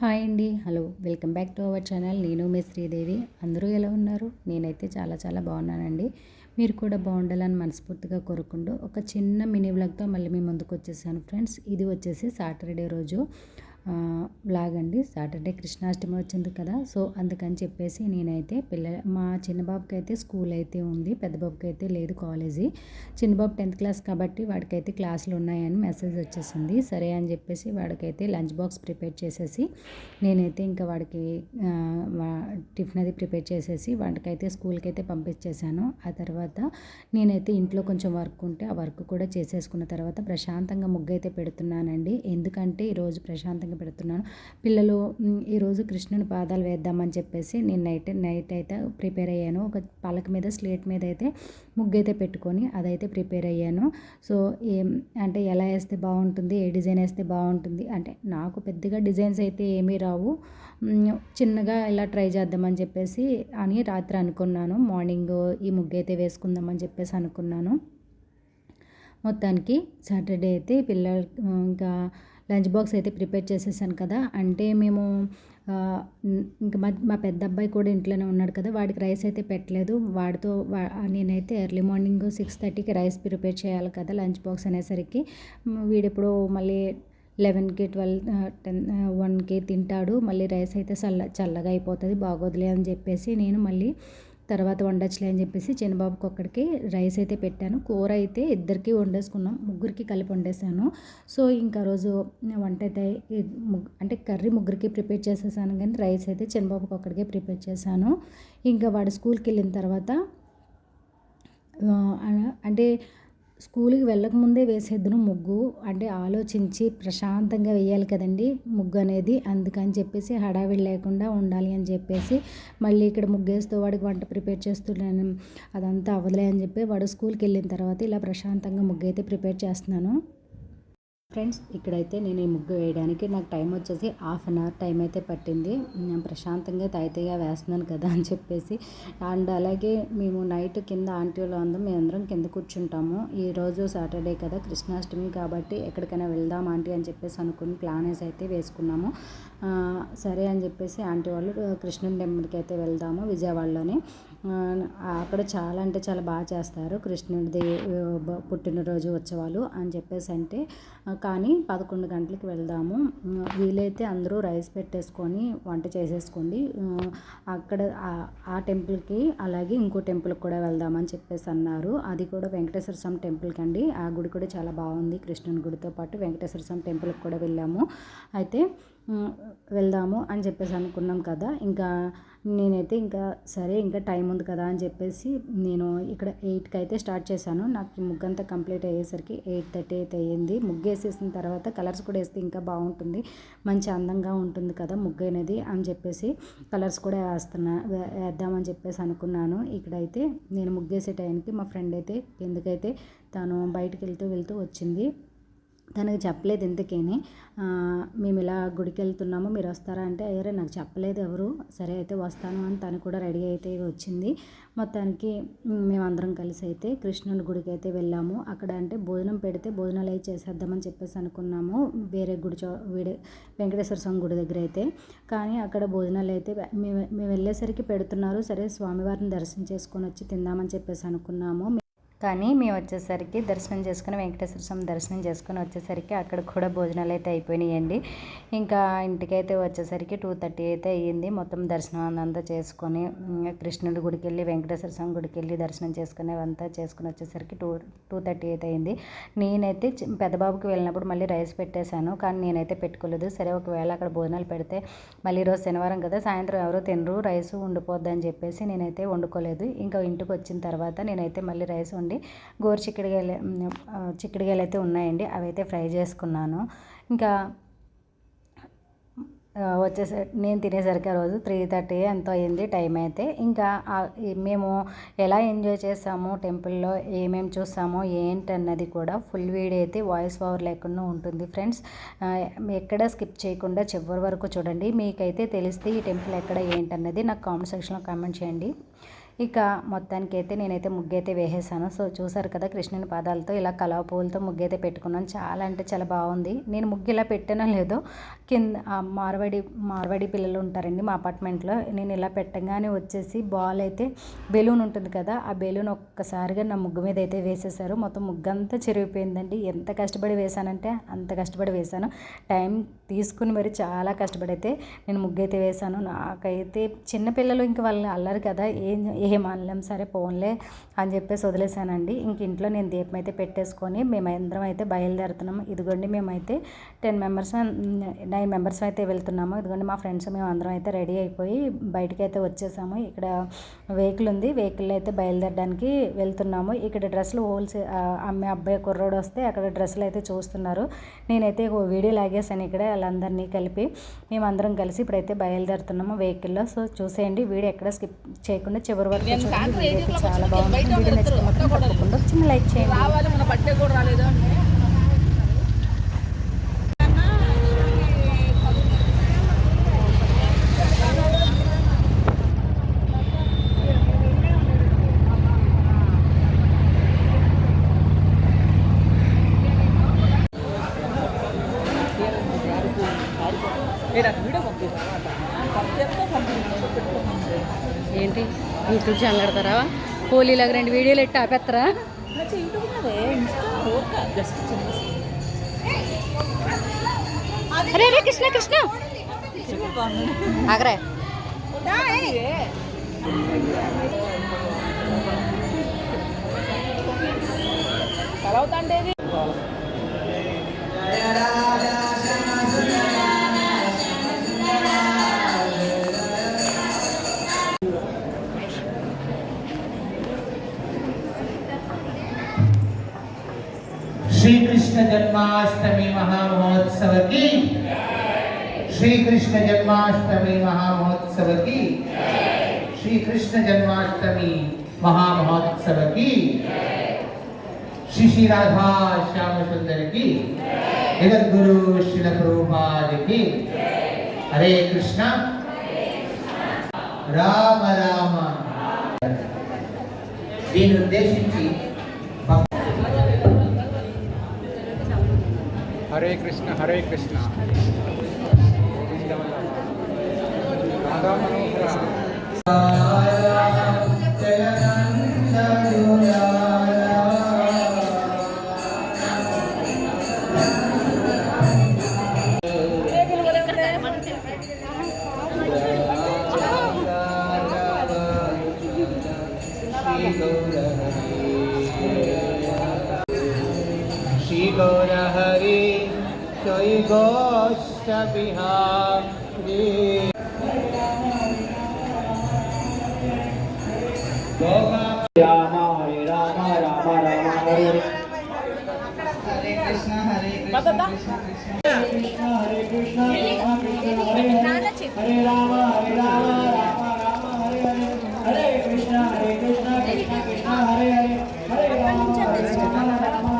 Hi అండి. Hello welcome back to our channel. నేను మీ శ్రీదేవి. అందరూ ఎలా ఉన్నారు? నేనైతే చాలా చాలా బాగున్నానండి. మీరు కూడా బాగుండాలని మనస్ఫూర్తిగా కోరుకుంటూ ఒక చిన్న మినీ వ్లాగ్తో మళ్ళీ మీ ముందుకు వచ్చేసాను ఫ్రెండ్స్. ఇది వచ్చేసి సాటర్డే రోజు. బ్లాగ్ అండి సాటర్డే కృష్ణాష్టమి వచ్చింది కదా సో అందుకని చెప్పేసి నేనైతే పిల్ల మా చిన్నబాబుకి అయితే స్కూల్ అయితే ఉంది పెద్ద బాబుకి అయితే లేదు కాలేజీ. చిన్నబాబు టెన్త్ క్లాస్ కాబట్టి వాడికైతే క్లాసులు ఉన్నాయని మెసేజ్ వచ్చేసింది. సరే అని చెప్పేసి వాడికైతే లంచ్ బాక్స్ ప్రిపేర్ చేసేసి నేనైతే ఇంకా వాడికి టిఫిన్ అది ప్రిపేర్ చేసేసి వాడికైతే స్కూల్కి అయితే పంపించేశాను. ఆ తర్వాత నేనైతే ఇంట్లో కొంచెం వర్క్ ఉంటే ఆ వర్క్ కూడా చేసేసుకున్న తర్వాత ప్రశాంతంగా ముగ్గు అయితే పెడుతున్నానండి. ఎందుకంటే ఈరోజు ప్రశాంతంగా పెడుతున్నాను. పిల్లలు ఈరోజు కృష్ణుని పాదాలు వేద్దామని చెప్పేసి నేను నైట్ నైట్ అయితే ప్రిపేర్ అయ్యాను. ఒక పలక మీద స్లేట్ మీద అయితే ముగ్గు అయితే పెట్టుకొని అదైతే ప్రిపేర్ అయ్యాను. సో ఏం అంటే ఎలా వేస్తే బాగుంటుంది ఏ డిజైన్ వేస్తే బాగుంటుంది అంటే నాకు పెద్దగా డిజైన్స్ అయితే ఏమీ రావు. చిన్నగా ఇలా ట్రై చేద్దామని చెప్పేసి అని రాత్రి అనుకున్నాను. మార్నింగ్ ఈ ముగ్గు అయితే వేసుకుందామని చెప్పేసి అనుకున్నాను. మొత్తానికి సాటర్డే అయితే పిల్లలు ఇంకా లంచ్ బాక్స్ అయితే ప్రిపేర్ చేసేసాను కదా. అంటే మేము ఇంకా మా మా పెద్ద అబ్బాయి కూడా ఇంట్లోనే ఉన్నాడు కదా వాడికి రైస్ అయితే పెట్టలేదు. వాడితో నేనైతే ఎర్లీ మార్నింగ్ సిక్స్ థర్టీకి రైస్ ప్రిపేర్ చేయాలి కదా లంచ్ బాక్స్ అనేసరికి. వీడెప్పుడు మళ్ళీ లెవెన్కి ట్వెల్వ్ టెన్ వన్కి తింటాడు. మళ్ళీ రైస్ అయితే చల్ల చల్లగా అయిపోతుంది బాగోదులే అని చెప్పేసి నేను మళ్ళీ తర్వాత వండొచ్చులే అని చెప్పేసి చిన్నబాబుకి ఒక్కడికి రైస్ అయితే పెట్టాను. కూర అయితే ఇద్దరికి వండేసుకున్నాం. ముగ్గురికి కలిపి వండేసాను. సో ఇంకా రోజు వంట అయితే అంటే కర్రీ ముగ్గురికి ప్రిపేర్ చేసేసాను. కానీ రైస్ అయితే చిన్నబాబుకి ఒక్కడికే ప్రిపేర్ చేశాను. ఇంకా వాడు స్కూల్కి వెళ్ళిన తర్వాత అంటే స్కూల్కి వెళ్ళకముందే వేసేద్దును ముగ్గు అంటే ఆలోచించి ప్రశాంతంగా వేయాలి కదండి ముగ్గు అనేది. అందుకని చెప్పేసి హడావిడి లేకుండా ఉండాలి అని చెప్పేసి మళ్ళీ ఇక్కడ ముగ్గేస్తూ వాడికి వంట ప్రిపేర్ చేస్తున్నాను. అదంతా అవ్వదులే అని చెప్పి వాడు స్కూల్కి వెళ్ళిన తర్వాత ఇలా ప్రశాంతంగా ముగ్గు అయితే ప్రిపేర్ చేస్తున్నాను. ఫ్రెండ్స్ ఇక్కడైతే నేను ఈ ముగ్గు వేయడానికి నాకు టైం వచ్చేసి హాఫ్ అన్ అవర్ టైం అయితే పట్టింది. నేను ప్రశాంతంగా తాయితీగా వేస్తున్నాను కదా అని చెప్పేసి. అండ్ అలాగే మేము నైట్ కింద ఆంటీ వాళ్ళు అందరం మేమందరం కింద కూర్చుంటాము. ఈరోజు సాటర్డే కదా కృష్ణాష్టమి కాబట్టి ఎక్కడికైనా వెళ్దాం ఆంటీ అని చెప్పేసి అనుకుని ప్లానెస్ అయితే వేసుకున్నాము. సరే అని చెప్పేసి ఆంటీ వాళ్ళు కృష్ణుని టెంపుల్కి అయితే వెళ్దాము విజయవాడలోనే. అక్కడ చాలా అంటే చాలా బాగా చేస్తారు. కృష్ణుడిది పుట్టినరోజు ఉత్సవాలు అని చెప్పేసి అంటే కానీ పదకొండు గంటలకు వెళ్దాము. వీలైతే అందరూ రైస్ పెట్టేసుకొని వంట చేసేసుకోండి. అక్కడ ఆ టెంపుల్కి అలాగే ఇంకో టెంపుల్కి కూడా వెళ్దామని చెప్పేసి అన్నారు. అది కూడా వెంకటేశ్వర స్వామి టెంపుల్కి అండి. ఆ గుడి కూడా చాలా బాగుంది. కృష్ణుని గుడితో పాటు వెంకటేశ్వర స్వామి టెంపుల్కి కూడా వెళ్ళాము. అయితే వెళ్దాము అని చెప్పేసి అనుకున్నాం కదా. ఇంకా నేనైతే ఇంకా సరే ఇంకా టైం ఉంది కదా అని చెప్పేసి నేను ఇక్కడ ఎయిట్కి అయితే స్టార్ట్ చేశాను. నాకు ముగ్గంతా కంప్లీట్ అయ్యేసరికి ఎయిట్ థర్టీ అయితే అయ్యింది. ముగ్గు వేసేసిన తర్వాత కలర్స్ కూడా వేస్తే ఇంకా బాగుంటుంది. మంచి అందంగా ఉంటుంది కదా ముగ్గు అనేది అని చెప్పేసి కలర్స్ కూడా వేస్తున్నా వేద్దామని చెప్పేసి అనుకున్నాను. ఇక్కడైతే నేను ముగ్గేసే టైంకి మా ఫ్రెండ్ అయితే ఎందుకైతే తను బయటకు వెళ్తూ వెళ్తూ వచ్చింది. తనకు చెప్పలేదు ఇంతకేని. మేము ఇలా గుడికి వెళ్తున్నాము మీరు వస్తారా అంటే అయ్యారే నాకు చెప్పలేదు ఎవరు. సరే అయితే వస్తాను అని తను కూడా రెడీ అయితే వచ్చింది. మొత్తానికి మేమందరం కలిసి అయితే కృష్ణుని గుడికి అయితే వెళ్ళాము. అక్కడ అంటే భోజనం పెడితే భోజనాలు అయితే చేసేద్దామని చెప్పేసి అనుకున్నాము. వేరే గుడి చో వీడి వెంకటేశ్వర స్వామి గుడి దగ్గర అయితే. కానీ అక్కడ భోజనాలు అయితే మేము మేము వెళ్ళేసరికి పెడుతున్నారు. సరే స్వామివారిని దర్శనం చేసుకొని వచ్చి తిందామని చెప్పేసి అనుకున్నాము. కానీ మేము వచ్చేసరికి దర్శనం చేసుకుని వెంకటేశ్వర స్వామి దర్శనం చేసుకుని వచ్చేసరికి అక్కడ కూడా భోజనాలు అయితే అయిపోయినాయండి. ఇంకా ఇంటికైతే వచ్చేసరికి టూ థర్టీ అయితే అయ్యింది. మొత్తం దర్శనం అంతా చేసుకొని కృష్ణుడి గుడికి వెళ్ళి వెంకటేశ్వర స్వామి గుడికి వెళ్ళి దర్శనం చేసుకుని అంతా చేసుకుని వచ్చేసరికి టూ టూ థర్టీ అయితే అయింది నేనైతే పెద్దబాబుకి వెళ్ళినప్పుడు మళ్ళీ రైస్ పెట్టేశాను. కానీ నేనైతే పెట్టుకోలేదు. సరే ఒకవేళ అక్కడ భోజనాలు పెడితే మళ్ళీ ఈరోజు శనివారం కదా సాయంత్రం ఎవరో తినరు రైస్ వండిపోద్దని చెప్పేసి నేనైతే వండుకోలేదు. ఇంకా ఇంటికి వచ్చిన తర్వాత నేనైతే మళ్ళీ రైస్ చేసుకోండి గోరు చిక్కుడుగాయలు చిక్కుడుగాయలు అయితే ఉన్నాయండి. అవి అయితే ఫ్రై చేసుకున్నాను. ఇంకా వచ్చేసే నేను తినేసరికి ఆ రోజు త్రీ థర్టీ ఎంతో అయింది టైం అయితే. ఇంకా మేము ఎలా ఎంజాయ్ చేసాము టెంపుల్లో ఏమేమి చూసామో ఏంటి అన్నది కూడా ఫుల్ వీడియో అయితే వాయిస్ ఓవర్ లేకుండా ఉంటుంది ఫ్రెండ్స్. ఎక్కడ స్కిప్ చేయకుండా చివరి వరకు చూడండి. మీకైతే తెలిస్తే ఈ టెంపుల్ ఎక్కడ ఏంటన్నది నాకు కామెంట్ సెక్షన్లో కామెంట్ చేయండి. ఇక మొత్తానికైతే నేనైతే ముగ్గైతే వేసేసాను. సో చూసారు కదా కృష్ణుని పాదాలతో ఇలా కలవ పువ్వులతో ముగ్గైతే పెట్టుకున్నాను. చాలా అంటే చాలా బాగుంది. నేను ముగ్గు ఇలా పెట్టానో లేదో కింద మార్వాడి మార్వాడి పిల్లలు ఉంటారండి మా అపార్ట్మెంట్లో. నేను ఇలా పెట్టగానే వచ్చేసి బాల్ అయితే బెలూన్ ఉంటుంది కదా ఆ బెలూన్ ఒక్కసారిగా నా ముగ్గు మీద అయితే వేసేసారు. మొత్తం ముగ్గు అంతా చెరిగిపోయిందండి. ఎంత కష్టపడి వేశానంటే అంత కష్టపడి వేశాను. టైం తీసుకుని మరి చాలా కష్టపడి అయితే నేను ముగ్గు అయితే వేశాను. నాకైతే చిన్నపిల్లలు ఇంక వాళ్ళు అల్లరు కదా ఏం ఏమనలేం సరే పోన్లే అని చెప్పేసి వదిలేసానండి ఇంక ఇంట్లో నేను దీపం అయితే పెట్టేసుకొని మేమందరం అయితే బయలుదేరుతున్నాము. ఇదిగోండి మేమైతే టెన్ మెంబర్స్ నైన్ మెంబర్స్ అయితే వెళ్తున్నాము. ఇదిగోండి మా ఫ్రెండ్స్ మేము అందరం అయితే రెడీ అయిపోయి బయటికి అయితే వచ్చేసాము. ఇక్కడ వెహికల్ ఉంది. వెహికల్ అయితే బయలుదేరడానికి వెళ్తున్నాము. ఇక్కడ డ్రెస్సులు హోల్సేల్ అమ్మే అబ్బాయి కుర్రోడు వస్తే అక్కడ డ్రెస్సులు అయితే చూస్తున్నారు. నేనైతే ఓ వీడియో లాగేసాను ఇక్కడ వాళ్ళందరినీ కలిపి. మేమందరం కలిసి ఇప్పుడైతే బయలుదేరుతున్నాము వెహికల్లో. సో చూసేయండి వీడియో ఎక్కడ స్కిప్ చేయకుండా చివరి వరకు చూడండి వీడియో చాలా బాగుంది వీడియో నచ్చితే మాత్రం తప్పకుండా చిన్న లైక్ చేయండి ఏంటి? యూట్యూబ్ ఛానల్ పెడతారా హోలీలాగా రెండు వీడియోలు ఎట్టి ఆపేస్తారా అరే కృష్ణ కృష్ణ. ఆగరా. కలవుతాండేది శ్రీకృష్ణ జన్మాష్టమి మహామహోత్సవకి. శ్రీకృష్ణ జన్మాష్టమి మహామహోత్సవకి. శ్రీకృష్ణ జన్మాష్టమి మహామహోత్సవకి. శ్రీ రాధా శ్యామ జగద్గురు శిల ప్రభుపాదికి. హరే కృష్ణ. రామ రామ. దీని ఉద్దేశించి హరే కృష్ణ హరే కృష్ణ రాధా She go. जय गोष्ठ बिहारी राम हरे राम राम राम हरे हरे कृष्ण हरे कृष्ण कृष्ण कृष्ण हरे कृष्ण राम कृष्ण हरे हरे हरे राम हरे राम राम राम हरे हरे हरे कृष्ण हरे कृष्ण कृष्ण कृष्ण हरे हरे हरे राम हरे राम